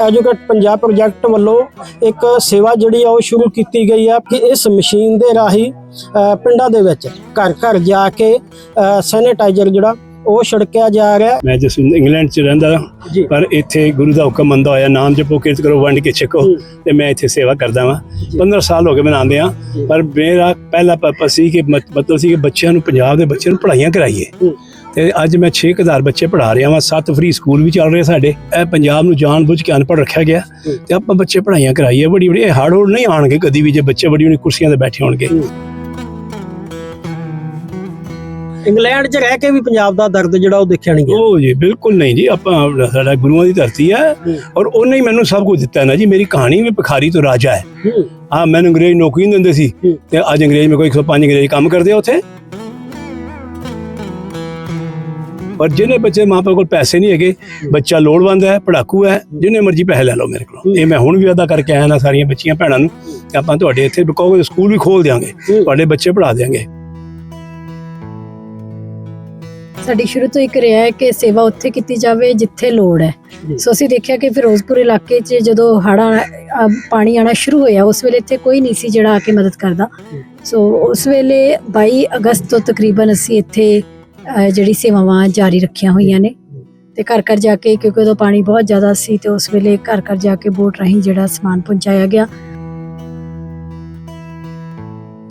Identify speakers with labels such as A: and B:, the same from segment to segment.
A: Educate Punjab project ਵੱਲੋਂ ਇੱਕ ਸੇਵਾ ਜਿਹੜੀ ਆ ਉਹ ਸ਼ੁਰੂ ਕੀਤੀ ਗਈ ਆ ਕਿ ਇਸ ਮਸ਼ੀਨ ਦੇ ਰਾਹੀਂ ਪਿੰਡਾਂ ਦੇ ਵਿੱਚ ਘਰ ਘਰ ਜਾ ਕੇ ਸੈਨੀਟਾਈਜ਼ਰ ਜਿਹੜਾ ਉਹ ਛਿੜਕਿਆ ਜਾ ਰਿਹਾ
B: ਮੈਂ ਜਿਸ ਇੰਗਲੈਂਡ ਚ ਰਹਿੰਦਾ ਪਰ ਇੱਥੇ ਗੁਰੂ ਦਾ ਹੁਕਮ ਮੰਨਦਾ ਹੋਇਆ ਨਾਮ ਜਪੋ ਕਿਰਤ ਕਰੋ ਵੰਡ ਕੇ ਛਕੋ। ਤੇ ਮੈਂ ਇੱਥੇ ਸੇਵਾ ਕਰਦਾ ਵਾਂ
A: ਜੀ।
B: 15 ਸਾਲ ਹੋ ਗਏ ਮਨਾਉਂਦੇ ਆ। ਪਰ ਮੇਰਾ ਪਹਿਲਾ ਪਰਪਸ ਸੀ ਕਿ ਮਤ- ਮਤਲਬ ਸੀ ਕਿ ਬੱਚਿਆਂ ਨੂੰ ਪੰਜਾਬ ਦੇ ਬੱਚਿਆਂ ਨੂੰ ਪੜ੍ਹਾਈਆਂ ਕਰਾਈਏ। ਤੇ ਅੱਜ ਮੈਂ 6000 ਬੱਚੇ ਪੜ੍ਹਾ ਰਿਹਾ ਵਾਂ ਸੱਤ ਫ੍ਰੀ ਸਕੂਲ ਵੀ ਚੱਲ ਰਹੇ ਸਾਡੇ ਇਹ ਪੰਜਾਬ ਨੂੰ ਜਾਣ ਬੁੱਝ ਕੇ ਅਨਪੜ੍ਹ ਰੱਖਿਆ ਗਿਆ। ਤੇ ਆਪਾਂ ਬੱਚੇ ਪੜ੍ਹਾਈਆਂ ਕਰਾਈਏ ਬੜੀ ਬੜੀ ਹਾੜ ਹੋੜ ਨਹੀਂ ਆਣਗੇ ਕਦੀ ਵੀ ਜੇ ਬੱਚੇ ਬੜੀ ਬੜੀ ਕੁਰਸੀਆਂ ਤੇ ਬੈਠੇ ਹੋਣਗੇ
A: ਇੰਗਲੈਂਡ 'ਚ ਰਹਿ ਕੇ ਵੀ ਪੰਜਾਬ ਦਾ ਦਰਦ ਜਿਹੜਾ ਉਹ ਦੇਖਿਆ ਨਹੀਂ ਗਿਆ
B: ਉਹ ਜੀ ਬਿਲਕੁਲ ਨਹੀਂ ਜੀ ਆਪਾਂ ਸਾਡਾ ਗੁਰੂਆਂ ਦੀ ਧਰਤੀ ਹੈ। ਔਰ ਉਹਨੇ ਹੀ ਮੈਨੂੰ ਸਭ ਕੁਝ ਦਿੱਤਾ ਨਾ ਜੀ ਮੇਰੀ ਕਹਾਣੀ ਵੀ ਭਿਖਾਰੀ ਤੋਂ ਰਾਜਾ ਹੈ।
A: ਹਾਂ
B: ਮੈਨੂੰ ਅੰਗਰੇਜ਼ ਨੌਕਰੀ ਨਹੀਂ ਦਿੰਦੇ ਸੀ। ਤੇ ਅੱਜ ਅੰਗਰੇਜ਼ ਮੇਰੇ ਕੋਈ 105 ਅੰਗਰੇਜ਼ ਕੰਮ ਕਰਦੇ ਆ ਉੱਥੇ ਪਰ ਜਿਹਨੇ ਬੱਚੇ ਮਾਪੇ ਕੋਲ ਪੈਸੇ ਨਹੀਂ ਹੈਗੇ ਬੱਚਾ ਲੋੜਵੰਦ ਹੈ ਪੜਾਕੂ ਹੈ ਜਿਹਨੇ ਮਰਜ਼ੀ ਪੈਸੇ ਲੈ ਲਓ ਮੇਰੇ ਕੋਲੋਂ ਇਹ ਮੈਂ ਹੁਣ ਵੀ ਅਦਾ ਕਰਕੇ ਆਇਆ ਨਾ ਸਾਰੀਆਂ ਬੱਚੀਆਂ ਭੈਣਾਂ ਨੂੰ ਕਿ ਆਪਾਂ ਤੁਹਾਡੇ ਇੱਥੇ ਕਹੋਗੇ ਸਕੂਲ ਵੀ ਖੋਲ ਦਿਆਂਗੇ। ਤੁਹਾਡੇ ਬੱਚੇ ਪੜ੍ਹਾ ਦਿਆਂਗੇ
C: ਸਾਡੀ ਸ਼ੁਰੂ ਤੋਂ ਇੱਕ ਰਿਹਾ ਹੈ ਕਿ ਸੇਵਾ ਉੱਥੇ ਕੀਤੀ ਜਾਵੇ ਜਿੱਥੇ ਲੋੜ ਹੈ। ਸੋ ਅਸੀਂ ਦੇਖਿਆ ਕਿ ਫਿਰੋਜ਼ਪੁਰ ਇਲਾਕੇ 'ਚ ਜਦੋਂ ਹੜਾ ਪਾਣੀ ਆਣਾ ਸ਼ੁਰੂ ਹੋਇਆ ਉਸ ਵੇਲੇ ਇੱਥੇ ਕੋਈ ਨਹੀਂ ਸੀ ਜਿਹੜਾ ਆ ਕੇ ਮਦਦ ਕਰਦਾ ਸੋ ਉਸ ਵੇਲੇ 22 ਅਗਸਤ ਤੋਂ ਤਕਰੀਬਨ ਅਸੀਂ ਇੱਥੇ ਜਿਹੜੀ ਸੇਵਾਵਾਂ ਜਾਰੀ ਰੱਖੀਆਂ ਹੋਈਆਂ ਨੇ। ਤੇ ਘਰ ਘਰ ਜਾ ਕੇ ਕਿਉਂਕਿ ਉਦੋਂ ਪਾਣੀ ਬਹੁਤ ਜ਼ਿਆਦਾ ਸੀ ਤੇ ਉਸ ਵੇਲੇ ਘਰ ਘਰ ਜਾ ਕੇ ਬੋਟ ਰਾਹੀਂ ਜਿਹੜਾ ਸਮਾਨ ਪਹੁੰਚਾਇਆ ਗਿਆ।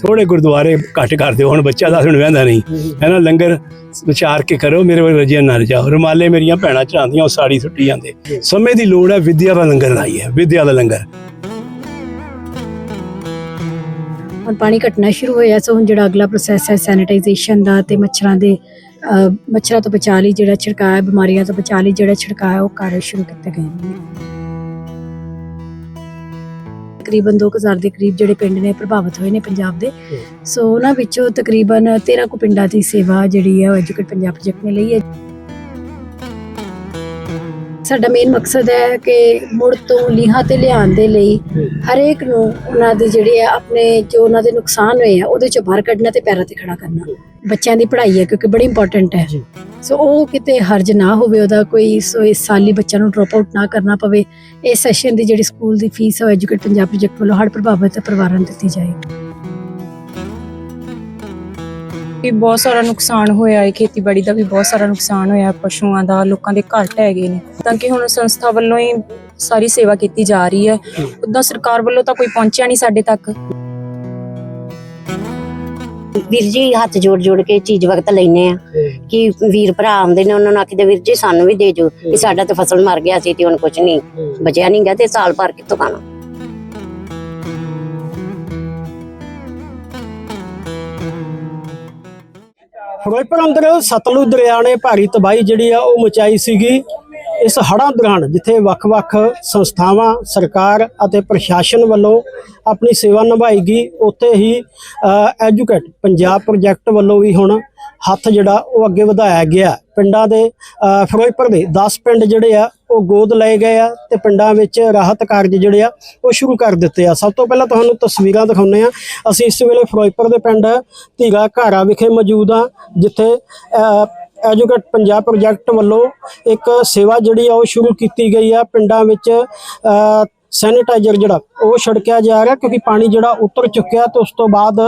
B: ਥੋੜੇ ਗੁਰਦੁਆਰੇ ਘੱਟ ਕਰ ਦਿਓ ਹੁਣ ਬੱਚਾ ਦੱਸ ਹੁਣ ਵਹਿੰਦਾ ਨਹੀਂ। ਹੈ ਨਾ ਲੰਗਰ ਵਿਚਾਰ ਕੇ ਕਰੋ ਮੇਰੇ ਵੱਲ ਰਜਿਆ ਨਾ ਜਾਓ ਰੁਮਾਲੇ ਮੇਰੀਆਂ ਭੈਣਾਂ ਚੜਾਉਂਦੀਆਂ ਉਹ ਸਾੜੀ ਸੁੱਟੀ ਜਾਂਦੇ। ਸਮੇਂ ਦੀ ਲੋੜ ਹੈ ਵਿਦਿਆ ਦਾ ਲੰਗਰ ਲਾਈ ਹੈ ਵਿਦਿਆ ਦਾ ਲੰਗਰ।
C: ਹੁਣ ਪਾਣੀ ਘਟਣਾ ਸ਼ੁਰੂ ਹੋਇਆ ਸੋ ਹੁਣ ਜਿਹੜਾ ਅਗਲਾ ਪ੍ਰੋਸੈਸ ਹੈ ਸੈਨੀਟਾਈਜੇਸ਼ਨ ਦਾ ਤੇ ਮੱਛਰਾਂ ਦੇ ਮੱਛਰਾਂ ਤੋਂ ਬਚਾ ਲਈ ਜਿਹੜਾ ਛਿੜਕਾਅ ਹੈ ਬਿਮਾਰੀਆਂ ਤੋਂ ਬਚਾ ਲਈ ਜਿਹੜਾ ਛਿੜਕਾਅ ਉਹ ਕਾਰਜ ਸ਼ੁਰੂ ਕੀਤੇ ਗਏ ਨੇ। ਤਕਰੀਬਨ 2000 ਦੇ ਕਰੀਬ ਜਿਹੜੇ ਪਿੰਡ ਨੇ ਪ੍ਰਭਾਵਿਤ ਹੋਏ ਨੇ ਪੰਜਾਬ ਦੇ। ਸੋ ਉਹਨਾਂ ਵਿੱਚੋਂ ਤਕਰੀਬਨ 13 ਕੁ ਪਿੰਡਾਂ ਦੀ ਸੇਵਾ ਜਿਹੜੀ ਹੈ ਉਹ ਐਜੂਕੇਟ ਪੰਜਾਬ ਪ੍ਰੋਜੈਕਟ ਨੇ ਲਈ ਹੈ। ਸਾਡਾ ਮੇਨ ਮਕਸਦ ਹੈ ਕਿ ਮੁੜ ਤੋਂ ਲੀਹਾਂ ਤੇ ਲਿਆਉਣ ਦੇ ਲਈ ਹਰੇਕ ਨੂੰ ਉਹਨਾਂ ਦੇ ਜਿਹੜੇ ਆ ਆਪਣੇ ਜੋ ਉਹਨਾਂ ਦੇ ਨੁਕਸਾਨ ਹੋਏ ਆ ਉਹਦੇ ਚੋਂ ਬਾਹਰ ਕੱਢਣਾ ਤੇ ਪੈਰਾਂ ਤੇ ਖੜਾ ਕਰਨਾ। ਬੱਚਿਆਂ ਦੀ ਪੜ੍ਹਾਈ ਹੈ ਕਿਉਂਕਿ ਬੜੀ ਇੰਪੋਰਟੈਂਟ ਹੈ। ਸੋ ਉਹ ਕਿਤੇ ਹਰਜ ਨਾ ਹੋਵੇ ਉਹਦਾ ਕੋਈ ਸੋ ਇਸ ਸਾਲ ਹੀ ਬੱਚਿਆਂ ਨੂੰ ਡ੍ਰੌਪ ਆਊਟ ਨਾ ਕਰਨਾ ਪਵੇ ਇਸ ਸੈਸ਼ਨ ਦੀ ਜਿਹੜੀ ਸਕੂਲ ਦੀ ਫੀਸ ਹੈ ਐਜੂਕੇਟ ਪੰਜਾਬ ਪ੍ਰੋਜੈਕਟ ਵੱਲੋਂ ਹੜ੍ਹ ਪ੍ਰਭਾਵਿਤ ਪਰਿਵਾਰਾਂ ਨੂੰ ਦਿੱਤੀ ਜਾਏਗੀ।
D: ਵੀ ਬਹੁਤ ਸਾਰਾ ਨੁਕਸਾਨ ਹੋਇਆ ਹੈ ਖੇਤੀਬਾੜੀ ਦਾ ਵੀ ਬਹੁਤ ਸਾਰਾ ਨੁਕਸਾਨ ਹੋਇਆ ਪਸ਼ੂਆਂ ਦਾ ਲੋਕਾਂ ਦੇ ਘਰ ਢਹਿ ਗਏ ਨੇ। ਤਾਂ ਕਿ ਹੁਣ ਸੰਸਥਾ ਵੱਲੋਂ ਹੀ ਸਾਰੀ ਸੇਵਾ ਕੀਤੀ ਜਾ ਰਹੀ ਹੈ। ਉਦਾਂ ਸਰਕਾਰ ਵੱਲੋਂ ਤਾਂ ਕੋਈ ਪਹੁੰਚਿਆ ਨਹੀਂ ਸਾਡੇ ਤੱਕ।
E: ਵੀਰ ਜੀ ਹੱਥ ਜੋੜ ਜੋੜ ਕੇ ਚੀਜ਼ ਵਕਤ ਲੈਨੇ ਆ ਕਿ ਵੀਰ ਭਰਾ ਆਉਂਦੇ ਨੇ ਉਹਨਾਂ ਨੂੰ ਆਖੀਦੇ ਵੀਰ ਜੀ ਸਾਨੂੰ ਵੀ ਦੇ ਜੋ ਕਿ ਸਾਡਾ ਤਾਂ ਫਸਲ ਮਰ ਗਿਆ ਸੀ ਤੇ ਹੁਣ ਕੁਝ ਨਹੀਂ। ਬਚਿਆ ਨਹੀਂ ਗਿਆ ਤੇ ਸਾਲ ਭਰ ਕਿੱਥੋਂ ਖਾਣਾ?
A: ਫਿਰੋਜ਼ਪੁਰ ਅੰਦਰ ਸਤਲੁਜ ਦਰਿਆ ਨੇ ਭਾਰੀ ਤਬਾਹੀ ਜਿਹੜੀ ਆ, ਉਹ ਮਚਾਈ ਸੀਗੀ। ਇਸ ਹੜ੍ਹਾਂ ਦੌਰਾਨ ਜਿੱਥੇ ਵੱਖ-ਵੱਖ ਸੰਸਥਾਵਾਂ, ਸਰਕਾਰ ਅਤੇ ਪ੍ਰਸ਼ਾਸਨ ਵੱਲੋਂ ਆਪਣੀ ਸੇਵਾ ਨਿਭਾਈ ਗਈ, ਉੱਥੇ ਹੀ ਐਜੂਕੇਟ ਪੰਜਾਬ ਪ੍ਰੋਜੈਕਟ ਵੱਲੋਂ ਵੀ ਹੁਣ ਹੱਥ ਜਿਹੜਾ ਉਹ ਅੱਗੇ ਵਧਾਇਆ ਗਿਆ। ਪਿੰਡਾਂ ਦੇ ਫਿਰੋਜ਼ਪੁਰ ਦੇ 10 ਪਿੰਡ ਜਿਹੜੇ ਆ, ਉਹ ਗੋਦ ਲਏ ਗਏ ਆ ਤੇ ਪਿੰਡਾਂ ਵਿੱਚ ਰਾਹਤ ਕਾਰਜ ਜਿਹੜੇ ਆ, ਉਹ ਸ਼ੁਰੂ ਕਰ ਦਿੱਤੇ ਆ। ਸਭ ਤੋਂ ਪਹਿਲਾਂ ਤੁਹਾਨੂੰ ਤਸਵੀਰਾਂ ਦਿਖਾਉਂਦੇ ਆ। ਅਸੀਂ ਇਸ ਵੇਲੇ ਫਿਰੋਜ਼ਪੁਰ ਦੇ ਪਿੰਡ ਧੀਰਾ ਘਾਰਾ ਵਿਖੇ ਮੌਜੂਦ ਆ, ਜਿੱਥੇ ਐਜੂਕੇਟ ਪੰਜਾਬ ਪ੍ਰੋਜੈਕਟ ਵੱਲੋਂ ਇੱਕ ਸੇਵਾ ਜਿਹੜੀ ਆ, ਉਹ ਸ਼ੁਰੂ ਕੀਤੀ ਗਈ ਆ। ਪਿੰਡਾਂ ਵਿੱਚ ਸੈਨੀਟਾਈਜ਼ਰ ਜਿਹੜਾ ਉਹ ਛਿੜਕਿਆ ਜਾ ਰਿਹਾ ਕਿਉਂਕਿ ਪਾਣੀ ਜਿਹੜਾ ਉਤਰ ਚੁੱਕਿਆ ਤੇ ਉਸ ਤੋਂ ਬਾਅਦ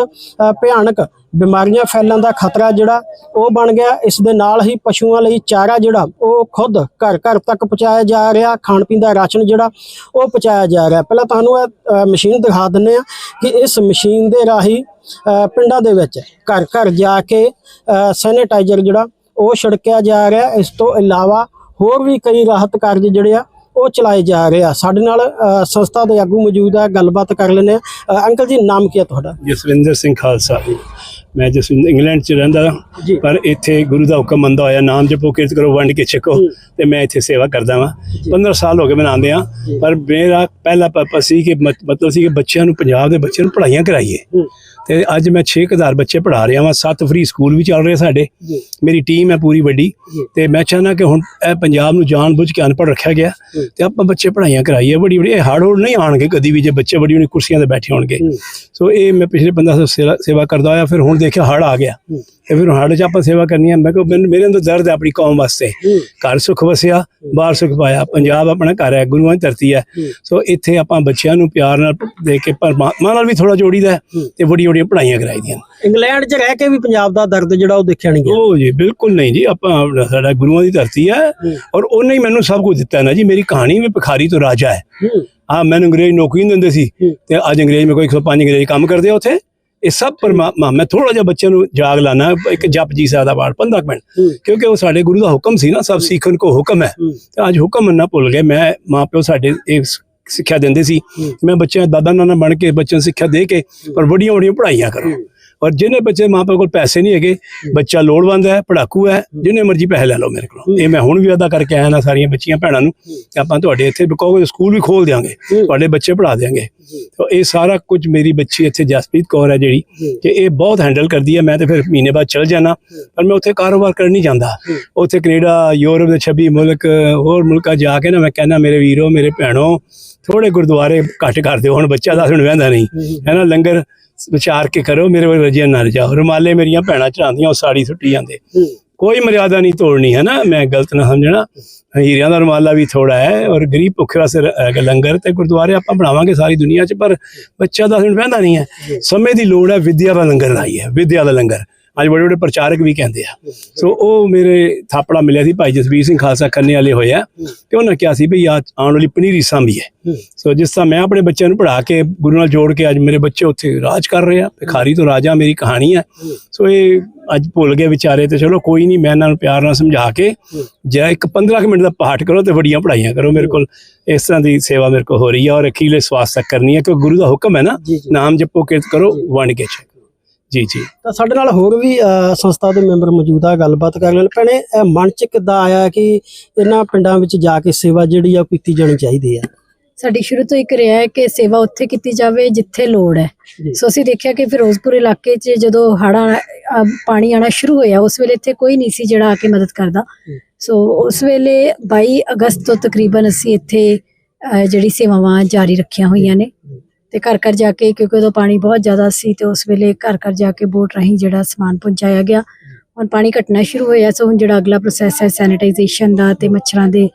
A: ਭਿਆਨਕ ਬਿਮਾਰੀਆਂ ਫੈਲਣ ਦਾ ਖਤਰਾ ਜਿਹੜਾ ਉਹ ਬਣ ਗਿਆ। ਇਸ ਦੇ ਨਾਲ ਹੀ ਪਸ਼ੂਆਂ ਲਈ ਚਾਰਾ ਜਿਹੜਾ ਉਹ ਖੁਦ ਘਰ ਘਰ ਤੱਕ ਪਹੁੰਚਾਇਆ ਜਾ ਰਿਹਾ। ਖਾਣ ਪੀਣ ਦਾ ਰਾਸ਼ਨ ਜਿਹੜਾ ਉਹ ਪਹੁੰਚਾਇਆ ਜਾ ਰਿਹਾ। ਪਹਿਲਾਂ ਤੁਹਾਨੂੰ ਇਹ ਮਸ਼ੀਨ ਦਿਖਾ ਦਿੰਨੇ ਆ ਕਿ ਇਸ ਮਸ਼ੀਨ ਦੇ ਰਾਹੀਂ ਪਿੰਡਾਂ ਦੇ ਵਿੱਚ ਘਰ ਘਰ ਜਾ ਕੇ ਅ, ਸੈਨੀਟਾਈਜ਼ਰ ਜਿਹੜਾ ਉਹ ਛਿੜਕਿਆ ਜਾ ਰਿਹਾ। ਇਸ ਤੋਂ ਇਲਾਵਾ ਹੋਰ ਵੀ ਕਈ ਰਾਹਤ ਕਾਰਜ ਜਿਹੜੇ ਆ ਉਹ ਚਲਾਏ ਜਾ ਰਹੇ ਆ। ਸਾਡੇ ਨਾਲ ਸੰਸਥਾ ਦੇ ਆਗੂ ਮੌਜੂਦ ਆ। ਗੱਲਬਾਤ ਕਰ ਲੈਂਦੇ ਆ। ਅੰਕਲ ਜੀ ਨਾਮ ਕੀ ਹੈ ਤੁਹਾਡਾ?
B: ਜਸਵਿੰਦਰ ਸਿੰਘ ਖਾਲਸਾ ਮੈਂ ਜਿਸ ਇੰਗਲੈਂਡ ਚ ਰਹਿੰਦਾ। ਪਰ ਇੱਥੇ ਗੁਰੂ ਦਾ ਹੁਕਮ ਮੰਨਦਾ ਹੋਇਆ ਨਾਮ ਜਪੋ ਕਿਰਤ ਕਰੋ ਵੰਡ ਕੇ ਛਕੋ। ਤੇ ਮੈਂ ਇੱਥੇ ਸੇਵਾ ਕਰਦਾ ਵਾਂ।
A: ਜੀ।
B: 15 ਸਾਲ ਹੋ ਗਏ ਮਨਾਉਂਦੇ ਆ। ਪਰ ਮੇਰਾ ਪਹਿਲਾ ਪਰਪਸ ਸੀ ਕਿ ਮਤ- ਮਤਲਬ ਸੀ ਕਿ ਬੱਚਿਆਂ ਨੂੰ ਪੰਜਾਬ ਦੇ ਬੱਚਿਆਂ ਨੂੰ ਪੜ੍ਹਾਈਆਂ ਕਰਾਈਏ। ਤੇ ਅੱਜ ਮੈਂ 6000 ਬੱਚੇ ਪੜ੍ਹਾ ਰਿਹਾ ਵਾਂ ਸੱਤ ਫ੍ਰੀ ਸਕੂਲ ਵੀ ਚੱਲ ਰਹੇ ਸਾਡੇ ਮੇਰੀ ਟੀਮ ਹੈ ਪੂਰੀ ਵੱਡੀ। ਤੇ ਮੈਂ ਚਾਹੁੰਦਾ ਕਿ ਹੁਣ ਇਹ ਪੰਜਾਬ ਨੂੰ ਜਾਣ ਬੁੱਝ ਕੇ ਅਨਪੜ੍ਹ ਰੱਖਿਆ ਗਿਆ
A: ਹੂੰ।
B: ਤੇ ਆਪਾਂ ਬੱਚੇ ਪੜ੍ਹਾਈਆਂ ਕਰਾਈਏ ਬੜੀ ਬੜੀ ਹਾੜ ਹੋੜ ਨਹੀਂ ਆਣਗੇ ਕਦੀ ਵੀ ਜੇ ਬੱਚੇ ਬੜੀ ਬੜੀ ਕੁਰਸੀਆਂ ਤੇ ਬੈਠੇ ਹੋਣਗੇ
A: ਹੂੰ।
B: ਸੋ ਇਹ ਮੈਂ ਪਿਛਲੇ 15 ਸਾਲ ਸੇਵਾ- ਕਰਦਾ ਆਇਆ ਫਿਰ ਹੁਣ ਦੇਖਿਆ ਹੜ ਆ ਗਿਆ
A: ਹੂੰ।
B: ਤੇ ਫਿਰ ਹੜ ਚ ਆਪਾਂ ਸੇਵਾ ਕਰਨੀ ਹੈ ਮੈਂ ਕਿਹਾ ਮੈਨੂੰ- ਮੇਰੇ ਅੰਦਰ ਦਰਦ ਹੈ ਆਪਣੀ ਕੌਮ ਵਾਸਤੇ। ਘਰ ਸੁਖ ਵਸਿਆ ਬਾਹਰ ਸੁਖ ਪਾਇਆ। ਪੰਜਾਬ ਆਪਣਾ ਘਰ ਹੈ ਗੁਰੂਆਂ ਦੀ ਧਰਤੀ ਹੈ। ਸੋ ਇੱਥੇ ਆਪਾਂ ਬੱਚਿਆਂ ਨੂੰ ਪਿਆਰ ਨਾਲ ਦੇ ਕੇ ਪਰਮਾਤਮਾ ਨਾਲ ਵੀ ਥੋੜਾ ਜੋੜੀਦਾ ਤੇ ਵੱਡੀਆਂ ਵੱਡੀਆਂ ਪੜ੍ਹਾਈਆਂ ਕਰਾਈ ਦੀਆਂ
A: ਇੰਗਲੈਂਡ 'ਚ ਰਹਿ ਕੇ ਵੀ ਪੰਜਾਬ ਦਾ ਦਰਦ ਜਿਹੜਾ ਉਹ ਦੇਖਿਆ ਨਹੀਂ ਗਿਆ?
B: ਉਹ ਜੀ ਬਿਲਕੁਲ ਨਹੀਂ ਜੀ। ਆਪਾਂ ਸਾਡਾ ਗੁਰੂਆਂ ਦੀ ਧਰਤੀ ਹੈ ਔਰ ਉਹਨੇ ਹੀ ਮੈਨੂੰ ਸਭ ਕੁਝ ਦਿੱਤਾ ਨਾ ਜੀ। ਮੇਰੀ ਕਹਾਣੀ ਵੀ ਭਿਖਾਰੀ ਤੋਂ ਰਾਜਾ ਹੈ।
A: ਹੂੰ।
B: ਮੈਨੂੰ ਅੰਗਰੇਜ਼ ਨੌਕਰੀ ਨਹੀਂ ਦਿੰਦੇ ਸੀ। ਤੇ ਅੱਜ ਅੰਗਰੇਜ਼ ਮੇਰੇ ਕੋਲ 105 ਅੰਗਰੇਜ਼ ਕੰਮ ਕਰਦੇ ਆ ਉੱਥੇ। ਇਹ ਸਭ ਪਰਮਾਤਮਾ ਮੈਂ ਥੋੜਾ ਜਿਹਾ ਬੱਚਿਆਂ ਨੂੰ ਜਾਗ ਲਾਣਾ ਇੱਕ ਜਪ ਜੀ ਸਾਹਿਬ ਦਾ ਪਾਠ 15 ਮਿੰਟ। ਕਿਉਂਕਿ ਉਹ ਸਾਡੇ ਗੁਰੂ ਦਾ ਹੁਕਮ ਸੀ ਨਾ ਸਭ ਸਿੱਖਣ ਕੋ ਹੁਕਮ ਹੈ। ਤੇ ਅੱਜ ਹੁਕਮ ਨਾ ਭੁੱਲ ਗਏ ਮੈਂ ਮਾਪਿਓ ਸਾਡੇ ਇਹ ਸਿੱਖਿਆ ਦਿੰਦੇ ਸੀ। ਮੈਂ ਬੱਚਿਆਂ ਦਾਦਾ ਨਾਨਾ ਬਣ ਕੇ ਬੱਚਿਆਂ ਨੂੰ ਸਿੱਖਿਆ ਦੇ ਕੇ ਪਰ ਵੱਡੀਆਂ ਵੱਡੀਆਂ ਪੜ੍ਹਾਈਆਂ ਕਰੋ। ਔਰ ਜਿਹਨੇ ਬੱਚੇ ਮਾਪੇ ਕੋਲ ਪੈਸੇ ਨਹੀਂ ਹੈਗੇ ਬੱਚਾ ਲੋੜਵੰਦ ਹੈ ਪੜਾਕੂ ਹੈ ਜਿਹਨੇ ਮਰਜ਼ੀ ਪੈਸੇ ਲੈ ਲਓ ਮੇਰੇ ਕੋਲੋਂ। ਇਹ ਮੈਂ ਹੁਣ ਵੀ ਅਦਾ ਕਰਕੇ ਆਇਆ ਨਾ ਸਾਰੀਆਂ ਬੱਚੀਆਂ ਭੈਣਾਂ ਨੂੰ ਕਿ ਆਪਾਂ ਤੁਹਾਡੇ ਇੱਥੇ ਕਹੋਗੇ ਸਕੂਲ ਵੀ ਖੋਲ ਦਿਆਂਗੇ ਤੁਹਾਡੇ ਬੱਚੇ ਪੜਾ ਦਿਆਂਗੇ। ਤਾਂ ਇਹ ਸਾਰਾ ਕੁਝ ਮੇਰੀ ਬੱਚੀ ਇੱਥੇ ਜਸਪ੍ਰੀਤ ਕੌਰ ਹੈ ਜਿਹੜੀ ਕਿ ਇਹ ਬਹੁਤ ਹੈਂਡਲ ਕਰਦੀ ਹੈ। ਮੈਂ ਤੇ ਫਿਰ ਮਹੀਨੇ ਬਾਅਦ ਚਲ ਜਾਣਾ ਪਰ ਮੈਂ ਉੱਥੇ ਕਾਰੋਬਾਰ ਕਰਨ ਨਹੀਂ ਜਾਂਦਾ। ਉੱਥੇ ਕੈਨੇਡਾ ਯੂਰਪ ਦੇ 26 ਮੁਲਕ ਹੋਰ ਮੁਲਕਾਂ ਜਾ ਕੇ ਨਾ ਮੈਂ ਕਹਿੰਦਾ ਮੇਰੇ ਵੀਰੋ ਮੇਰੇ ਭੈਣੋ ਥੋੜੇ ਗੁਰਦੁਆਰੇ ਘੱਟ ਕਰ ਦਿਓ ਹੁਣ ਬੱਚਾ ਦੱਸ ਹੁਣ ਵਹਿੰਦਾ ਨਹੀਂ। ਹੈ। ਨਾ ਲੰਗਰ ਵਿਚਾਰ ਕੇ ਕਰੋ ਮੇਰੇ ਵੱਲ ਰਜਿਆ ਨਾ ਜਾਓ ਰੁਮਾਲੇ ਮੇਰੀਆਂ ਭੈਣਾਂ ਚੜਾਉਂਦੀਆਂ ਉਹ ਸਾੜੀ ਸੁੱਟੀ ਜਾਂਦੇ। ਕੋਈ ਮਰਿਆਦਾ ਨਹੀਂ ਤੋੜਨੀ ਹੈ ਨਾ ਮੈਂ ਗਲਤ ਨਾ ਸਮਝਣਾ। ਹੀਰਿਆਂ ਦਾ ਰੁਮਾਲਾ ਵੀ ਥੋੜਾ ਹੈ ਔਰ ਗਰੀਬ ਭੁੱਖੇ ਵਾਸਤੇ ਲੰਗਰ ਤੇ ਗੁਰਦੁਆਰੇ ਆਪਾਂ ਬਣਾਵਾਂਗੇ ਸਾਰੀ ਦੁਨੀਆ 'ਚ ਪਰ ਬੱਚਾ ਦਾ ਹੁਣ ਵਹਿੰਦਾ ਨਹੀਂ ਹੈ। ਸਮੇਂ ਦੀ ਲੋੜ ਹੈ ਵਿਦਿਆ ਦਾ ਲੰਗਰ ਲਾਈ ਹੈ ਵਿਦਿਆ ਦਾ ਲੰਗਰ। ਅੱਜ ਬੜੇ ਬੜੇ ਪ੍ਰਚਾਰਕ ਵੀ ਕਹਿੰਦੇ ਆ। ਸੋ ਉਹ ਮੇਰੇ ਥਾਪੜਾ ਮਿਲਿਆ ਸੀ ਭਾਈ ਜਸਵੀਰ ਸਿੰਘ ਖਾਲਸਾ ਕਰਨੇ ਵਾਲੇ ਹੋਏ ਆ ਤੇ ਉਹਨਾਂ ਕਿਹਾ ਸੀ ਵੀ ਆ ਆਉਣ ਵਾਲੀ ਪਨੀਰੀ ਸਾਂਭੀ ਹੈ ਸੋ ਜਿਸ ਤਰ੍ਹਾਂ ਮੈਂ ਆਪਣੇ ਬੱਚਿਆਂ ਨੂੰ ਪੜ੍ਹਾ ਕੇ ਗੁਰੂ ਨਾਲ ਜੋੜ ਕੇ ਅੱਜ ਮੇਰੇ ਬੱਚੇ ਉੱਥੇ ਰਾਜ ਕਰ ਰਹੇ ਆ ਭਿਖਾਰੀ ਤੋਂ ਰਾਜਾ ਮੇਰੀ ਕਹਾਣੀ ਹੈ ਸੋ ਇਹ ਅੱਜ ਭੁੱਲ ਗਏ ਵਿਚਾਰੇ ਤੇ ਚਲੋ ਕੋਈ ਨਹੀਂ ਮੈਂ ਇਹਨਾਂ ਨੂੰ ਪਿਆਰ ਨਾਲ ਸਮਝਾ ਕੇ ਜੇ ਇੱਕ 15 ਕੁ ਮਿੰਟ ਦਾ ਪਾਠ ਕਰੋ ਤੇ ਵੱਡੀਆਂ ਪੜ੍ਹਾਈਆਂ ਕਰੋ। ਮੇਰੇ ਕੋਲ ਇਸ ਤਰ੍ਹਾਂ ਦੀ ਸੇਵਾ ਮੇਰੇ ਕੋਲ ਹੋ ਰਹੀ ਹੈ ਔਰ ਅਖੀਲੇ ਸਵਾਸ ਤੱਕ ਕਰਨੀ ਹੈ ਕਿਉਂਕਿ ਗੁਰੂ ਦਾ ਹੁਕਮ ਹੈ ਨਾ। ਨਾਮ ਜਪੋ ਕਿਰਤ ਕਰੋ ਵੰਡ ਕੇ ਜੀ ਜੀ।
A: ਤਾਂ ਸਾਡੇ ਨਾਲ ਹੋਰ ਵੀ ਸੰਸਥਾ ਦੇ ਮੈਂਬਰ ਮੌਜੂਦ ਆ ਗੱਲਬਾਤ ਕਰ ਲੈਣ। ਭੈਣੇ ਇਹ ਮਨ 'ਚ ਕਿੱਦਾਂ ਆਇਆ ਕਿ ਇਹਨਾਂ ਪਿੰਡਾਂ ਵਿੱਚ ਜਾ ਕੇ ਸੇਵਾ ਜਿਹੜੀ ਆ ਕੀਤੀ ਜਾਣੀ ਚਾਹੀਦੀ ਆ?
C: ਸਾਡੀ ਸ਼ੁਰੂ ਤੋਂ ਇੱਕ ਰਿਹਾ ਹੈ ਕਿ ਸੇਵਾ ਉੱਥੇ ਕੀਤੀ ਜਾਵੇ ਜਿੱਥੇ ਲੋੜ ਹੈ। ਸੋ ਅਸੀਂ ਦੇਖਿਆ ਕਿ ਫਿਰੋਜ਼ਪੁਰ ਇਲਾਕੇ 'ਚ ਜਦੋਂ ਹੜਾ ਪਾਣੀ ਆਣਾ ਸ਼ੁਰੂ ਹੋਇਆ ਉਸ ਵੇਲੇ ਇੱਥੇ ਕੋਈ ਨਹੀਂ ਸੀ ਜਿਹੜਾ ਆ ਕੇ ਮਦਦ ਕਰਦਾ। ਸੋ ਉਸ ਵੇਲੇ 22 ਅਗਸਤ ਤੋਂ ਤਕਰੀਬਨ ਅਸੀਂ ਇੱਥੇ ਜਿਹੜੀ ਸੇਵਾਵਾਂ ਜਾਰੀ ਰੱਖੀਆਂ ਹੋਈਆਂ ਨੇ। ਤੇ ਘਰ ਘਰ ਜਾ ਕੇ ਕਿਉਂਕਿ ਉਦੋਂ ਪਾਣੀ ਬਹੁਤ ਜ਼ਿਆਦਾ ਸੀ ਤੇ ਉਸ ਵੇਲੇ ਘਰ ਘਰ ਜਾ ਕੇ ਬੋਟ ਰਾਹੀਂ ਜਿਹੜਾ ਸਮਾਨ ਪਹੁੰਚਾਇਆ ਗਿਆ। ਹੁਣ ਪਾਣੀ ਘਟਣਾ ਸ਼ੁਰੂ ਹੋਇਆ ਸੋ ਹੁਣ ਜਿਹੜਾ ਅਗਲਾ ਪ੍ਰੋਸੈਸ ਹੈ ਸੈਨੀਟਾਈਜੇਸ਼ਨ ਦਾ ਤੇ ਮੱਛਰਾਂ ਦੇ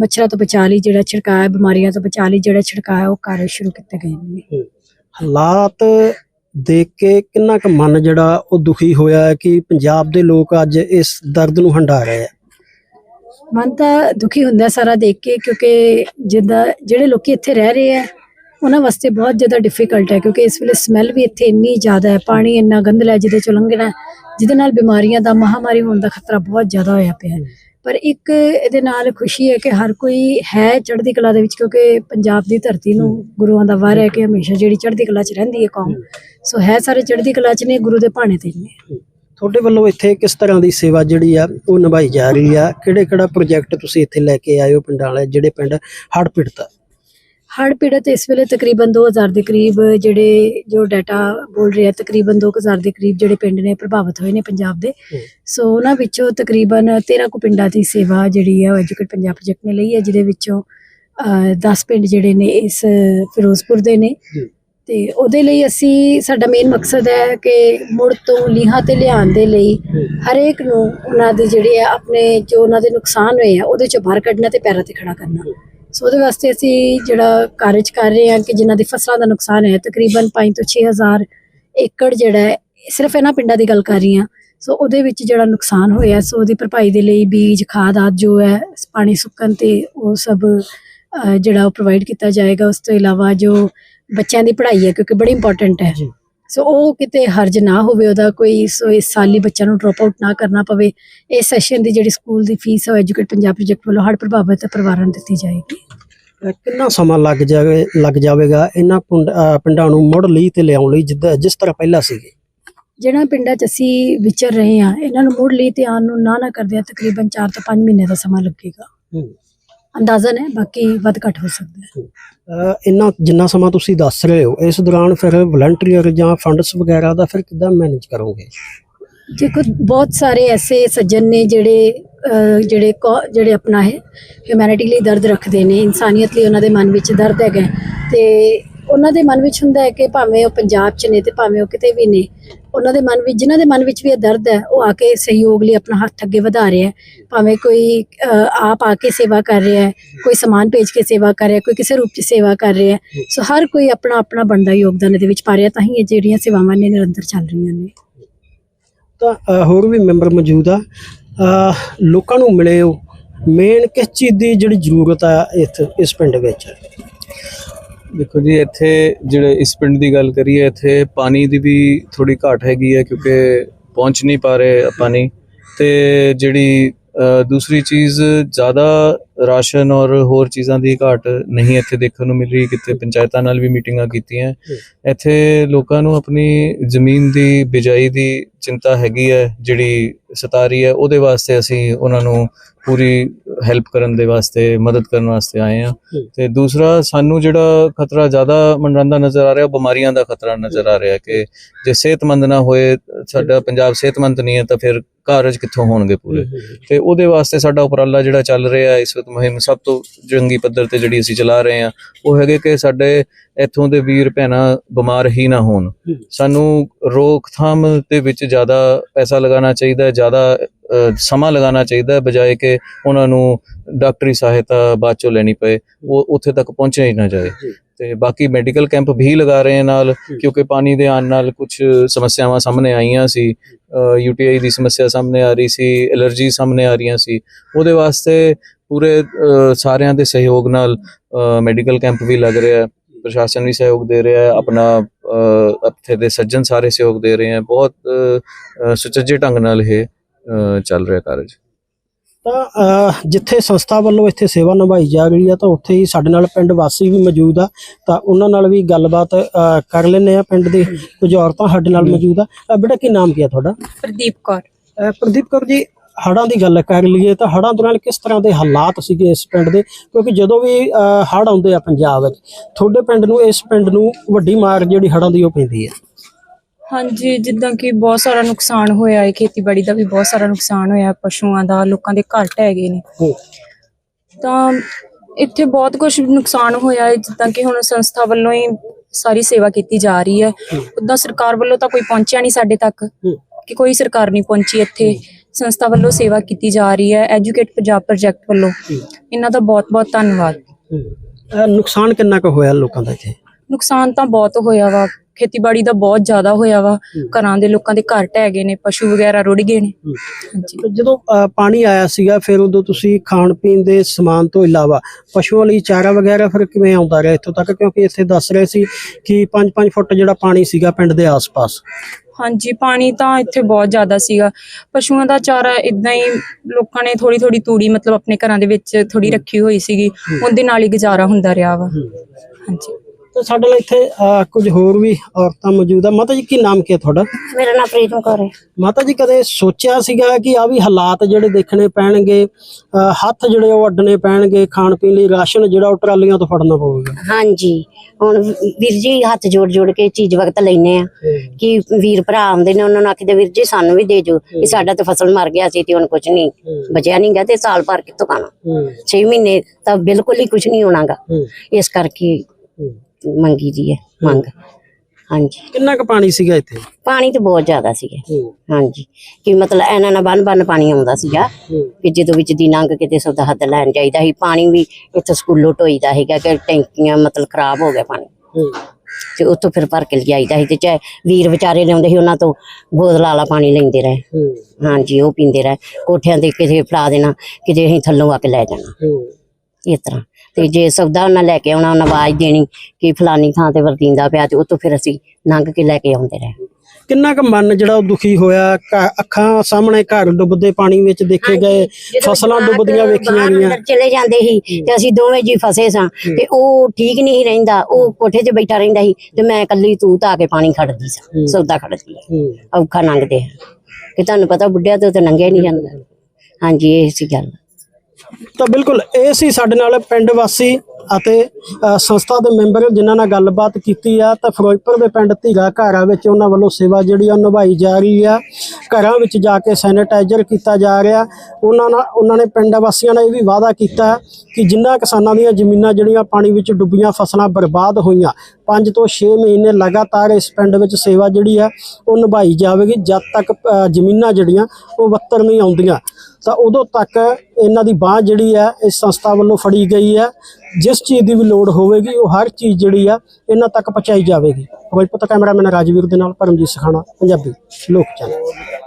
C: ਮੱਛਰਾਂ ਤੋਂ ਬਚਾ ਲਈ ਜਿਹੜਾ ਛਿੜਕਾਅ ਬਿਮਾਰੀਆਂ ਤੋਂ ਬਚਾ ਲਈ ਜਿਹੜਾ ਛਿੜਕਾਅ ਉਹ ਕਾਰਜ ਸ਼ੁਰੂ ਕੀਤੇ ਗਏ ਨੇ।
A: ਹਾਲਾਤ ਦੇਖ ਕੇ ਕਿੰਨਾ ਕੁ ਮਨ ਜਿਹੜਾ ਉਹ ਦੁਖੀ ਹੋਇਆ ਹੈ ਕਿ ਪੰਜਾਬ ਦੇ ਲੋਕ ਅੱਜ ਇਸ ਦਰਦ ਨੂੰ ਹੰਢਾ ਰਹੇ ਆ
C: ਮਨ ਤਾਂ ਦੁਖੀ ਹੁੰਦਾ ਸਾਰਾ ਦੇਖ ਕੇ ਕਿਉਂਕਿ ਜਿੱਦਾਂ ਜਿਹੜੇ ਲੋਕੀ ਇੱਥੇ ਰਹਿ ਰਹੇ ਆ ਉਹਨਾਂ ਵਾਸਤੇ ਬਹੁਤ ਜ਼ਿਆਦਾ ਡਿਫਿਕਲਟ ਹੈ ਕਿਉਂਕਿ ਇਸ ਵੇਲੇ ਸਮੈਲ ਵੀ ਇੱਥੇ ਇੰਨੀ ਜ਼ਿਆਦਾ ਹੈ, ਪਾਣੀ ਇੰਨਾ ਗੰਦਲਾ ਹੈ ਜਿਹਦੇ ਚੋਂ ਲੰਘਣਾ ਜਿਹਦੇ ਨਾਲ ਬਿਮਾਰੀਆਂ ਦਾ ਮਹਾਮਾਰੀ ਹੋਣ ਦਾ ਖਤਰਾ ਬਹੁਤ ਜ਼ਿਆਦਾ ਹੋਇਆ ਪਿਆ ਹੈ। ਪਰ ਇੱਕ ਇਹਦੇ ਨਾਲ ਖੁਸ਼ੀ ਹੈ ਕਿ ਹਰ ਕੋਈ ਹੈ ਚੜ੍ਹਦੀ ਕਲਾ ਦੇ ਵਿੱਚ ਕਿਉਂਕਿ ਪੰਜਾਬ ਦੀ ਧਰਤੀ ਨੂੰ ਗੁਰੂਆਂ ਦਾ ਵਾਰ ਹੈ ਕਿ ਹਮੇਸ਼ਾ ਜਿਹੜੀ ਚੜ੍ਹਦੀ ਕਲਾ 'ਚ ਰਹਿੰਦੀ ਹੈ ਕੌਮ, ਸੋ ਹੈ ਸਾਰੇ ਚੜ੍ਹਦੀ ਕਲਾ 'ਚ ਨੇ, ਗੁਰੂ ਦੇ ਭਾਣੇ ਤੇ ਨੇ।
A: ਤੁਹਾਡੇ ਵੱਲੋਂ ਇੱਥੇ ਕਿਸ ਤਰ੍ਹਾਂ ਦੀ ਸੇਵਾ ਜਿਹੜੀ ਆ, ਉਹ ਨਿਭਾਈ ਜਾ ਰਹੀ ਆ? ਕਿਹੜੇ ਕਿਹੜਾ ਪ੍ਰੋਜੈਕਟ ਤੁਸੀਂ ਇੱਥੇ ਲੈ ਕੇ ਆਏ ਹੋ? ਪਿੰਡਾਂ ਵਾਲੇ ਜਿਹੜੇ ਪਿੰਡ ਹੜ੍ਹ ਪੀੜਤ
C: ਹੜ੍ਹ ਪੀੜਤ ਇਸ ਵੇਲੇ ਤਕਰੀਬਨ 2000 ਦੇ ਕਰੀਬ ਜਿਹੜੇ ਜੋ ਡਾਟਾ ਬੋਲ ਰਿਹਾ ਤਕਰੀਬਨ 2000 ਦੇ ਕਰੀਬ ਜਿਹੜੇ ਪਿੰਡ ਨੇ ਪ੍ਰਭਾਵਿਤ ਹੋਏ ਨੇ ਪੰਜਾਬ ਦੇ। ਸੋ ਉਹਨਾਂ ਵਿੱਚੋਂ ਤਕਰੀਬਨ 13 ਕੁ ਪਿੰਡਾਂ ਦੀ ਸੇਵਾ ਜਿਹੜੀ ਹੈ ਐਜੂਕੇਟ ਪੰਜਾਬ ਪ੍ਰੋਜੈਕਟ ਨੇ ਲਈ ਹੈ ਜਿਹਦੇ ਵਿੱਚੋਂ ਅ, 10 ਪਿੰਡ ਜਿਹੜੇ ਨੇ ਇਸ ਫਿਰੋਜ਼ਪੁਰ ਦੇ ਨੇ। ਤੇ ਉਹਦੇ ਲਈ ਅਸੀਂ ਸਾਡਾ ਮੇਨ ਮਕਸਦ ਹੈ ਕਿ ਮੁੜ ਤੋਂ ਲੀਹਾਂ ਤੇ ਲਿਆਉਣ ਦੇ ਲਈ ਹਰੇਕ ਨੂੰ ਉਹਨਾਂ ਦੇ ਜਿਹੜੇ ਆ ਆਪਣੇ ਜੋ ਉਹਨਾਂ ਦੇ ਨੁਕਸਾਨ ਹੋਏ ਆ ਉਹਦੇ ਚੋਂ ਬਾਹਰ ਕੱਢਣਾ ਤੇ ਪੈਰਾਂ ਤੇ ਖੜਾ ਕਰਨਾ ਸੋ ਉਹਦੇ ਵਾਸਤੇ ਅਸੀਂ ਜਿਹੜਾ ਕਾਰਜ ਕਰ ਰਹੇ ਹਾਂ ਕਿ ਜਿਨ੍ਹਾਂ ਦੀ ਫਸਲਾਂ ਦਾ ਨੁਕਸਾਨ ਹੈ ਤਕਰੀਬਨ 5 ਤੋਂ 6000 ਏਕੜ ਜਿਹੜਾ ਹੈ ਸਿਰਫ ਇਹਨਾਂ ਪਿੰਡਾਂ ਦੀ ਗੱਲ ਕਰ ਰਹੀ ਹਾਂ। ਸੋ ਉਹਦੇ ਵਿੱਚ ਜਿਹੜਾ ਨੁਕਸਾਨ ਹੋਇਆ ਸੋ ਉਹਦੀ ਭਰਪਾਈ ਦੇ ਲਈ ਬੀਜ, ਖਾਦ ਆਦਿ ਜੋ ਹੈ, ਪਾਣੀ ਸੁੱਕਣ ਤੇ ਉਹ ਸਭ ਜਿਹੜਾ ਉਹ ਪ੍ਰੋਵਾਈਡ ਕੀਤਾ ਜਾਏਗਾ। ਉਸ ਤੋਂ ਇਲਾਵਾ ਜੋ ਬੱਚਿਆਂ ਦੀ ਪੜ੍ਹਾਈ ਹੈ, ਕਿਉਂਕਿ ਬੜੀ ਇੰਪੋਰਟੈਂਟ ਹੈ। ਸੋ ਉਹ ਕਿਤੇ ਹਰਜ ਨਾ ਹੋਵੇ ਉਹਦਾ ਕੋਈ ਸੋ ਇਸ ਸਾਲ ਹੀ ਬੱਚਿਆਂ ਨੂੰ ਡ੍ਰੌਪ ਆਊਟ ਨਾ ਕਰਨਾ ਪਵੇ ਇਸ ਸੈਸ਼ਨ ਦੀ ਜਿਹੜੀ ਸਕੂਲ ਦੀ ਫੀਸ ਹੈ ਐਜੂਕੇਟ ਪੰਜਾਬ ਪ੍ਰੋਜੈਕਟ ਵੱਲੋਂ ਹੜ੍ਹ ਪ੍ਰਭਾਵਿਤ ਪਰਿਵਾਰਾਂ ਨੂੰ ਦਿੱਤੀ ਜਾਏਗੀ।
A: ਕਿੰਨਾ ਸਮਾਂ ਲੱਗ ਜਾਵੇ ਲੱਗ ਜਾਵੇਗਾ ਇਹਨਾਂ ਪਿੰਡ- ਨੂੰ ਮੁੜ ਲਈ ਤੇ ਲਿਆਉਣ ਲਈ ਜਿੱਦਾਂ ਜਿਸ ਤਰ੍ਹਾਂ ਪਹਿਲਾਂ ਸੀਗੇ?
C: ਜਿਹੜਾ ਪਿੰਡਾਂ 'ਚ ਅਸੀਂ ਵਿਚਰ ਰਹੇ ਹਾਂ ਇਹਨਾਂ ਨੂੰ ਮੁੜ ਲਈ ਤੇ ਆਉਣ ਨੂੰ ਨਾ ਨਾ ਕਰਦੇ ਤਕਰੀਬਨ 4 ਤੋਂ 5 ਮਹੀਨੇ ਦਾ ਸਮਾਂ ਲੱਗੇਗਾ। ਅੰਦਾਜ਼ਨ ਹੈ ਬਾਕੀ ਵੱਧ ਘੱਟ ਹੋ ਸਕਦਾ ਹੈ।
A: ਅਹ ਇੰਨਾ ਜਿੰਨਾ ਸਮਾਂ ਤੁਸੀਂ ਦੱਸ ਰਹੇ ਹੋ ਇਸ ਦੌਰਾਨ ਫਿਰ ਵਲੰਟੀਅਰ ਜਾਂ ਫੰਡਸ ਵਗੈਰਾ ਦਾ ਫਿਰ ਕਿੱਦਾਂ ਮੈਨੇਜ ਕਰੋਗੇ?
C: ਦੇਖੋ ਬਹੁਤ ਸਾਰੇ ਐਸੇ ਸੱਜਣ ਨੇ ਜਿਹੜੇ ਅਹ, ਜਿਹੜੇ ਕੌ- ਜਿਹੜੇ ਆਪਣਾ ਹੈ ਹਿਊਮੈਨਿਟੀ ਲਈ ਦਰਦ ਰੱਖਦੇ ਨੇ ਇਨਸਾਨੀਅਤ ਲਈ ਉਹਨਾਂ ਦੇ ਮਨ ਵਿੱਚ ਦਰਦ ਹੈਗਾ ਹੈ। ਤੇ ਉਹਨਾਂ ਦੇ ਮਨ ਵਿੱਚ ਹੁੰਦਾ ਹੈ ਕਿ ਭਾਵੇਂ ਉਹ ਪੰਜਾਬ 'ਚ ਨੇ ਤੇ ਭਾਵੇਂ ਉਹ ਕਿਤੇ ਵੀ ਨੇ ਉਹਨਾਂ ਦੇ ਮਨ ਵਿੱਚ ਜਿਨ੍ਹਾਂ ਦੇ ਮਨ ਵਿੱਚ ਵੀ ਇਹ ਦਰਦ ਹੈ ਉਹ ਆ ਕੇ ਸਹਿਯੋਗ ਲਈ ਆਪਣਾ ਹੱਥ ਅੱਗੇ ਵਧਾ ਰਿਹਾ ਹੈ। ਭਾਵੇਂ ਕੋਈ ਅ, ਆਪ ਆ ਕੇ ਸੇਵਾ ਕਰ ਰਿਹਾ ਹੈ ਕੋਈ ਸਮਾਨ ਭੇਜ ਕੇ ਸੇਵਾ ਕਰ ਰਿਹਾ ਕੋਈ ਕਿਸੇ ਰੂਪ 'ਚ ਸੇਵਾ ਕਰ ਰਿਹਾ ਹੈ ਸੋ ਹਰ ਕੋਈ ਆਪਣਾ ਆਪਣਾ ਬਣਦਾ ਯੋਗਦਾਨ ਇਹਦੇ ਵਿੱਚ ਪਾ ਰਿਹਾ ਤਾਂ ਹੀ ਇਹ ਜਿਹੜੀਆਂ ਸੇਵਾਵਾਂ ਨੇ ਨਿਰੰਤਰ ਚੱਲ ਰਹੀਆਂ ਨੇ।
A: ਤਾਂ ਅ, ਹੋਰ ਵੀ ਮੈਂਬਰ ਮੌਜੂਦ ਆ। ਅ, ਲੋਕਾਂ ਨੂੰ ਮਿਲੇ ਹੋ ਮੇਨ ਕਿਸ ਚੀਜ਼ ਦੀ ਜਿਹੜੀ ਜ਼ਰੂਰਤ ਆ ਇਸ ਇਸ ਪਿੰਡ ਵਿੱਚ?
F: ਦੇਖੋ ਜੀ, ਇੱਥੇ ਜਿਹੜੇ ਇਸ ਪਿੰਡ ਦੀ ਗੱਲ ਕਰੀਏ, ਇੱਥੇ ਪਾਣੀ ਦੀ ਵੀ ਥੋੜੀ ਘਾਟ ਹੈਗੀ ਹੈ ਕਿਉਂਕਿ ਪਹੁੰਚ ਨਹੀਂ ਪਾ ਰਹੇ ਪਾਣੀ। ਤੇ ਜਿਹੜੀ ਦੂਸਰੀ ਚੀਜ਼, ਜ਼ਿਆਦਾ ਰਾਸ਼ਨ ਔਰ ਹੋਰ ਚੀਜ਼ਾਂ ਦੀ ਘਾਟ ਨਹੀਂ ਇੱਥੇ ਦੇਖਣ ਨੂੰ ਮਿਲ ਰਹੀ, ਕਿਤੇ ਪੰਚਾਇਤਾਂ ਨਾਲ ਵੀ ਮੀਟਿੰਗਾਂ ਕੀਤੀਆਂ। ਇੱਥੇ ਲੋਕਾਂ ਨੂੰ ਆਪਣੀ ਜ਼ਮੀਨ ਦੀ ਬਿਜਾਈ ਦੀ ਚਿੰਤਾ ਹੈਗੀ ਹੈ, ਜਿਹੜੀ ਸਤਾ ਰਹੀ ਹੈ ਉਹਦੇ ਵਾਸਤੇ ਅਸੀਂ ਉਹਨਾਂ ਨੂੰ ਪੂਰੀ ਹੈਲਪ ਕਰਨ ਦੇ ਵਾਸਤੇ ਮਦਦ ਕਰਨ ਵਾਸਤੇ ਆਏ ਹਾਂ। ਤੇ ਦੂਸਰਾ ਸਾਨੂੰ ਜਿਹੜਾ ਖਤਰਾ ਜ਼ਿਆਦਾ ਮੰਡਰਾਂਦਾ ਨਜ਼ਰ ਆ ਰਿਹਾ ਉਹ ਬਿਮਾਰੀਆਂ ਦਾ ਖਤਰਾ ਨਜ਼ਰ ਆ ਰਿਹਾ ਕਿ ਜੇ ਸਿਹਤਮੰਦ ਨਾ ਹੋਏ ਸਾਡਾ ਪੰਜਾਬ ਸਿਹਤਮੰਦ ਨਹੀਂ ਹੈ ਤਾਂ ਫਿਰ ਕਾਰਜ ਕਿੱਥੋਂ ਹੋਣਗੇ ਪੂਰੇ? ਤੇ ਉਹਦੇ ਵਾਸਤੇ ਸਾਡਾ ਉਪਰਾਲਾ ਜਿਹੜਾ ਚੱਲ ਰਿਹਾ ਇਸ ਵਕਤ ਮੁਹਿੰਮ ਸਭ ਤੋਂ ਜੰਗੀ ਪੱਧਰ ਤੇ ਜਿਹੜੀ ਅਸੀਂ ਚਲਾ ਰਹੇ ਹਾਂ ਉਹ ਹੈਗੇ ਕਿ ਸਾਡੇ ਇੱਥੋਂ ਦੇ ਵੀਰ ਭੈਣਾਂ ਬਿਮਾਰ ਹੀ ਨਾ ਹੋਣ। ਸਾਨੂੰ ਰੋਕਥਾਮ ਦੇ ਵਿੱਚ ਜ਼ਿਆਦਾ ਪੈਸਾ ਲਗਾਉਣਾ ਚਾਹੀਦਾ ਹੈ ਜ਼ਿਆਦਾ ਸਮਾਂ ਲਗਾਉਣਾ ਚਾਹੀਦਾ ਹੈ ਬਜਾਏ ਕਿ ਉਹਨਾਂ ਨੂੰ ਡਾਕਟਰੀ ਸਹਾਇਤਾ ਬਾਅਦ ਚੋਂ ਲੈਣੀ ਪਏ। ਉਹ ਉੱਥੇ ਤੱਕ ਪਹੁੰਚਿਆ ਹੀ ਨਾ ਜਾਏ। ਤੇ ਬਾਕੀ ਮੈਡੀਕਲ ਕੈਂਪ ਵੀ ਲਗਾ ਰਹੇ ਹਾਂ ਨਾਲ ਕਿਉਂਕਿ ਪਾਣੀ ਦੇ ਆਉਣ ਨਾਲ ਕੁਝ ਸਮੱਸਿਆਵਾਂ ਸਾਹਮਣੇ ਆਈਆਂ ਸੀ। ਯੂਟੀਆਈ ਦੀ ਸਮੱਸਿਆ ਸਾਹਮਣੇ ਆ ਰਹੀ ਸੀ ਐਲਰਜੀ ਸਾਹਮਣੇ ਆ ਰਹੀਆਂ ਸੀ। ਉਹਦੇ ਵਾਸਤੇ ਪੂਰੇ ਸਾਰਿਆਂ ਦੇ ਸਹਿਯੋਗ ਨਾਲ ਮੈਡੀਕਲ ਕੈਂਪ ਵੀ ਲੱਗ ਰਿਹਾ। ਹੈ ਪ੍ਰਸ਼ਾਸਨ ਵੀ ਸਹਿਯੋਗ ਦੇ ਰਿਹਾ ਹੈ ਆਪਣਾ ਇੱਥੇ ਦੇ ਸੱਜਣ ਸਾਰੇ ਸਹਿਯੋਗ ਦੇ ਰਹੇ ਹੈ ਬਹੁਤ ਸੁਚੱਜੇ ਢੰਗ ਨਾਲ ਇਹ ਚੱਲ ਰਿਹਾ ਕਾਰਜ।
A: ਤਾਂ ਜਿੱਥੇ ਸੰਸਥਾ ਵੱਲੋਂ ਇੱਥੇ ਸੇਵਾ ਨਿਭਾਈ ਜਾ ਰਹੀ ਆ ਤਾਂ ਉੱਥੇ ਹੀ ਸਾਡੇ ਨਾਲ ਪਿੰਡ ਵਾਸੀ ਵੀ ਮੌਜੂਦ ਆ। ਤਾਂ ਉਹਨਾਂ ਨਾਲ ਵੀ ਗੱਲਬਾਤ ਕਰ ਲੈਂਦੇ ਆ ਪਿੰਡ ਦੇ ਕੁਝ ਔਰਤਾਂ ਸਾਡੇ ਨਾਲ ਮੌਜੂਦ ਆ। ਬੇਟਾ ਕੀ ਨਾਮ ਕੀ ਆ ਤੁਹਾਡਾ?
D: ਪ੍ਰਦੀਪ ਕੌਰ।
A: ਪ੍ਰਦੀਪ ਕੌਰ ਜੀ ਹੜ੍ਹਾਂ ਦੀ ਗੱਲ ਕਰ ਲਈਏ ਤਾਂ ਹੜ੍ਹਾਂ ਦੌਰਾਨ ਕਿਸ ਤਰ੍ਹਾਂ ਦੇ ਹਾਲਾਤ ਸੀਗੇ ਇਸ ਪਿੰਡ ਦੇ? ਕਿਉਂਕਿ ਜਦੋਂ ਵੀ ਅ, ਹੜ੍ਹ ਆਉਂਦੇ ਆ ਪੰਜਾਬ ਵਿੱਚ ਤੁਹਾਡੇ ਪਿੰਡ ਨੂੰ ਇਸ ਪਿੰਡ ਨੂੰ ਵੱਡੀ ਮਾਰ ਜਿਹੜੀ ਹੜ੍ਹਾਂ ਦੀ ਉਹ ਪੈਂਦੀ ਹੈ
D: ਹਾਂਜੀ ਜਿੱਦਾਂ ਕਿ ਬਹੁਤ ਸਾਰਾ ਨੁਕਸਾਨ ਹੋਇਆ ਹੈ ਖੇਤੀਬਾੜੀ ਦਾ ਵੀ ਬਹੁਤ ਸਾਰਾ ਨੁਕਸਾਨ ਹੋਇਆ ਪਸ਼ੂਆਂ ਦਾ ਲੋਕਾਂ ਦੇ ਘਰ ਢਹਿ ਗਏ ਨੇ। ਤਾਂ ਇੱਥੇ ਬਹੁਤ ਕੁਝ ਨੁਕਸਾਨ ਹੋਇਆ ਹੈ ਜਿੱਦਾਂ ਕਿ ਹੁਣ ਸੰਸਥਾ ਵੱਲੋਂ ਹੀ ਸਾਰੀ ਸੇਵਾ ਕੀਤੀ ਜਾ ਰਹੀ ਹੈ। ਉਦਾਂ ਸਰਕਾਰ ਵੱਲੋਂ ਤਾਂ ਕੋਈ ਪਹੁੰਚਿਆ ਨਹੀਂ ਸਾਡੇ ਤੱਕ ਕਿ ਕੋਈ ਸਰਕਾਰ ਨਹੀਂ ਪਹੁੰਚੀ ਇੱਥੇ। ਸੰਸਥਾ ਵੱਲੋਂ ਸੇਵਾ ਕੀਤੀ ਜਾ ਰਹੀ ਹੈ ਐਜੂਕੇਟ ਪੰਜਾਬ ਪ੍ਰੋਜੈਕਟ ਵੱਲੋਂ। ਇਹਨਾਂ ਦਾ ਬਹੁਤ-ਬਹੁਤ ਧੰਨਵਾਦ।
A: ਨੁਕਸਾਨ ਕਿੰਨਾ ਕੁ ਹੋਇਆ ਲੋਕਾਂ ਦਾ ਇੱਥੇ?
D: ਨੁਕਸਾਨ ਤਾਂ ਬਹੁਤ ਹੋਇਆ ਵਾ। ਖੇਤੀਬਾੜੀ ਦਾ ਬਹੁਤ ਜ਼ਿਆਦਾ ਹੋਇਆ ਵਾ। ਘਰਾਂ ਦੇ ਲੋਕਾਂ ਦੇ ਘਰ ਢਹਿ ਗਏ ਨੇ ਪਸ਼ੂ ਵਗੈਰਾ ਰੁੜ ਗਏ ਨੇ।
A: ਜਦੋਂ ਪਾਣੀ ਆਇਆ ਸੀਗਾ ਫਿਰ ਉਦੋਂ ਤੁਸੀਂ ਖਾਣ ਪੀਣ ਦੇ ਸਮਾਨ ਤੋਂ ਇਲਾਵਾ ਪਸ਼ੂਆਂ ਲਈ ਚਾਰਾ ਵਗੈਰਾ ਫਿਰ ਕਿਵੇਂ ਆਉਂਦਾ ਰਿਹਾ ਇੱਥੋਂ ਤੱਕ? ਕਿਉਂਕਿ ਇੱਥੇ ਦੱਸ ਰਹੇ ਸੀ ਕਿ 5-5 ਫੁੱਟ ਜਿਹੜਾ ਪਾਣੀ ਸੀਗਾ ਪਿੰਡ ਦੇ ਆਸ-ਪਾਸ।
D: ਹਾਂਜੀ ਪਾਣੀ ਤਾਂ ਇੱਥੇ ਬਹੁਤ ਜ਼ਿਆਦਾ ਸੀਗਾ। ਪਸ਼ੂਆਂ ਦਾ ਚਾਰਾ ਇਦਾਂ ਹੀ ਲੋਕਾਂ ਨੇ ਥੋੜੀ ਥੋੜੀ ਤੂੜੀ ਮਤਲਬ ਆਪਣੇ ਘਰਾਂ ਦੇ ਵਿੱਚ ਥੋੜੀ ਰੱਖੀ ਹੋਈ ਸੀਗੀ। ਉਹਦੇ ਨਾਲ ਹੀ ਗੁਜ਼ਾਰਾ ਹੁੰਦਾ ਰਿਹਾ ਵਾ। ਹਾਂਜੀ।
A: ਤੇ ਸਾਡੇ ਲਈ ਇੱਥੇ ਕੁਝ ਹੋਰ ਵੀ ਔਰਤਾਂ ਮੌਜੂਦ ਆ। ਮਾਤਾ ਜੀ ਕੀ ਨਾਮ ਕੀ ਹੈ ਤੁਹਾਡਾ?
E: ਮੇਰਾ ਨਾਮ ਪ੍ਰੀਤਮ ਕੌਰ ਹੈ।
A: ਮਾਤਾ ਜੀ ਕਦੇ ਸੋਚਿਆ ਸੀਗਾ ਕਿ ਆ ਵੀ ਹਾਲਾਤ ਜਿਹੜੇ ਦੇਖਣੇ ਪੈਣਗੇ ਹੱਥ ਜਿਹੜੇ ਉਹ ਅੱਡਣੇ ਪੈਣਗੇ ਖਾਣ ਪੀਣ ਲਈ ਰਾਸ਼ਨ ਜਿਹੜਾ ਉਹ ਟਰਾਲੀਆਂ ਤੋਂ ਫੜਨਾ ਪਊਗਾ?
E: ਹਾਂਜੀ। ਹੁਣ ਵੀਰ ਜੀ ਹੱਥ ਜੋੜ ਜੋੜ ਕੇ ਚੀਜ਼ ਵਕਤ ਲੈਨੇ ਆ ਕਿ ਵੀਰ ਭਰਾ ਆਉਂਦੇ ਨੇ ਉਹਨਾਂ ਨੂੰ ਆਖਦੇ ਵੀਰ ਜੀ ਸਾਨੂੰ ਵੀ ਦੇ ਜੋ ਕਿ ਸਾਡਾ ਤੇ ਫਸਲ ਮਰ ਗਿਆ ਸੀ ਤੇ ਹੁਣ ਕੁਝ ਨਹੀਂ। ਬਚਿਆ ਨਹੀਂ ਗਾ ਤੇ ਸਾਲ ਭਰ ਕਿੱਥੋਂ ਖਾਣਾ?
A: ਹੂੰ।
E: 6 ਮਹੀਨੇ ਤਾਂ ਬਿਲਕੁਲ ਹੀ ਕੁਝ ਨਹੀਂ ਹੋਣਾਗਾ। ਇਸ ਕਰਕੇ। ਮੰਗੀ ਦੀ ਹੈ ਮੰਗ। ਹਾਂਜੀ।
A: ਕਿੰਨਾ ਕੁ ਪਾਣੀ ਸੀਗਾ ਇੱਥੇ?
E: ਪਾਣੀ ਤੇ ਬਹੁਤ ਜ਼ਿਆਦਾ ਸੀਗਾ। ਹਾਂਜੀ। ਕਿ ਮਤਲਬ ਇਹਨਾਂ ਨਾਲ ਬੰਨ ਬੰਨ ਪਾਣੀ ਆਉਂਦਾ ਸੀਗਾ। ਕਿ ਜਦੋਂ ਵਿੱਚ ਦੀ ਲੰਘ ਕੇ ਤੇ ਸੌਦਾ ਹੱਦ ਲੈਣ ਜਾਈਦਾ ਸੀ ਪਾਣੀ ਵੀ ਇੱਥੇ ਸਕੂਲੋਂ ਢੋਈਦਾ ਹੈਗਾ ਕਿ ਟੈਂਕੀਆਂ ਮਤਲਬ ਖਰਾਬ ਹੋ ਗਿਆ ਪਾਣੀ। ਤੇ ਉੱਥੋਂ ਫਿਰ ਭਰ ਕੇ ਲਿਆਈਦਾ ਸੀ ਤੇ ਚਾਹੇ ਵੀਰ ਵਿਚਾਰੇ ਲਿਆਉਂਦੇ ਸੀ ਉਹਨਾਂ ਤੋਂ ਬੋਤਲ ਵਾਲਾ ਪਾਣੀ ਲੈਂਦੇ ਰਹੇ। ਹਾਂਜੀ ਉਹ ਪੀਂਦੇ ਰਹੇ। ਕੋਠਿਆਂ ਤੇ ਕਿਸੇ ਫੜਾ ਦੇਣਾ ਕਿਤੇ ਅਸੀਂ ਥੱਲੋਂ ਆ ਕੇ ਲੈ ਜਾਣਾ। ਇਸ ਤਰ੍ਹਾਂ। ਤੇ ਜੇ ਸੌਦਾ ਉਹਨਾਂ ਲੈ ਕੇ ਆਉਣਾ ਉਹਨਾਂ ਆਵਾਜ਼ ਦੇਣੀ ਕਿ ਫਲਾਨੀ ਥਾਂ ਤੇ ਵਰਤੀਂਦਾ ਪਿਆ ਤੇ ਉੱਥੋਂ ਫਿਰ ਅਸੀਂ ਲੰਘ ਕੇ ਲੈ ਕੇ ਆਉਂਦੇ ਰਹੇ।
A: ਕਿੰਨਾ ਕੁ ਮਨ ਜਿਹੜਾ ਉਹ ਦੁਖੀ ਹੋਇਆ? ਘ- ਅੱਖਾਂ ਸਾਹਮਣੇ ਘਰ ਡੁੱਬਦੇ ਪਾਣੀ ਵਿੱਚ ਦੇਖੇ ਗਏ ਫਸਲਾਂ ਡੁੱਬਦੀਆਂ ਵੇਖੀਆਂ ਗਈਆਂ।
E: ਅੰਦਰ ਚਲੇ ਜਾਂਦੇ ਸੀ ਤੇ ਅਸੀਂ ਦੋਵੇਂ ਜੀ ਫਸੇ ਸਾਂ ਤੇ ਉਹ ਠੀਕ ਨਹੀਂ ਸੀ ਰਹਿੰਦਾ ਉਹ ਕੋਠੇ 'ਚ ਬੈਠਾ ਰਹਿੰਦਾ ਸੀ ਤੇ ਮੈਂ ਇਕੱਲੀ ਤੂੰ ਤਾਂ ਆ ਕੇ ਪਾਣੀ ਖੜਦੀ ਸਾਂ ਸੌਦਾ ਖੜਦੀ
A: ਹੂੰ।
E: ਔਖਾ ਲੰਘਦੇ ਆ। ਕਿ ਤੁਹਾਨੂੰ ਪਤਾ ਬੁੱਢਿਆਂ ਤੋਂ ਤਾਂ ਲੰਘਿਆ ਨਹੀਂ ਜਾਂਦਾ। ਹਾਂਜੀ ਇਹ ਸੀ ਗੱਲ।
A: ਤਾਂ ਬਿਲਕੁਲ ਇਹ ਸੀ ਸਾਡੇ ਨਾਲ ਪਿੰਡ ਵਾਸੀ ਅਤੇ ਸੰਸਥਾ ਦੇ ਮੈਂਬਰ ਜਿਨ੍ਹਾਂ ਨਾਲ ਗੱਲਬਾਤ ਕੀਤੀ ਆ। ਤਾਂ ਫਿਰੋਜ਼ਪੁਰ ਦੇ ਪਿੰਡ ਧੀਗਾ ਘਾਰਾ ਵਿੱਚ ਉਹਨਾਂ ਵੱਲੋਂ ਸੇਵਾ ਜਿਹੜੀ ਆ ਉਹ ਨਿਭਾਈ ਜਾ ਰਹੀ ਆ। ਘਰਾਂ ਵਿੱਚ ਜਾ ਕੇ ਸੈਨੀਟਾਈਜ਼ਰ ਕੀਤਾ ਜਾ ਰਿਹਾ। ਉਹਨਾਂ ਨਾਲ, ਉਹਨਾਂ ਨੇ ਪਿੰਡ ਵਾਸੀਆਂ ਨਾਲ ਇਹ ਵੀ ਵਾਅਦਾ ਕੀਤਾ ਕਿ ਜਿੰਨਾ ਕਿਸਾਨਾਂ ਦੀਆਂ ਜ਼ਮੀਨਾਂ ਜਿਹੜੀਆਂ ਪਾਣੀ ਵਿੱਚ ਡੁੱਬੀਆਂ, ਫਸਲਾਂ ਬਰਬਾਦ ਹੋਈਆਂ 5 ਤੋਂ 6 ਮਹੀਨੇ ਲਗਾਤਾਰ ਇਸ ਪਿੰਡ ਵਿੱਚ ਸੇਵਾ ਜਿਹੜੀ ਆ ਉਹ ਨਿਭਾਈ ਜਾਵੇਗੀ। ਜਦ ਤੱਕ ਜ਼ਮੀਨਾਂ ਜਿਹੜੀਆਂ ਉਹ ਵੱਤਰ ਨਹੀਂ ਆਉਂਦੀਆਂ। ਤਾਂ ਉਦੋਂ ਤੱਕ ਇਹਨਾਂ ਦੀ ਬਾਹ ਜਿਹੜੀ ਹੈ, ਇਸ ਸੰਸਥਾ ਵੱਲੋਂ ਫੜੀ ਗਈ ਹੈ। ਜਿਸ ਚੀਜ਼ ਦੀ ਵੀ ਲੋੜ ਹੋਵੇਗੀ, ਉਹ ਹਰ ਚੀਜ਼ ਜਿਹੜੀ ਆ, ਇਹਨਾਂ ਤੱਕ ਪਹੁੰਚਾਈ ਜਾਵੇਗੀ। ਫਿਰੋਜ਼ਪੁਰ ਤੋਂ ਕੈਮਰਾਮੈਨ ਰਾਜਵੀਰ ਦੇ ਨਾਲ ਪਰਮਜੀਤ ਸਖਾਣਾ, ਪੰਜਾਬੀ ਲੋਕ ਚੈਨਲ।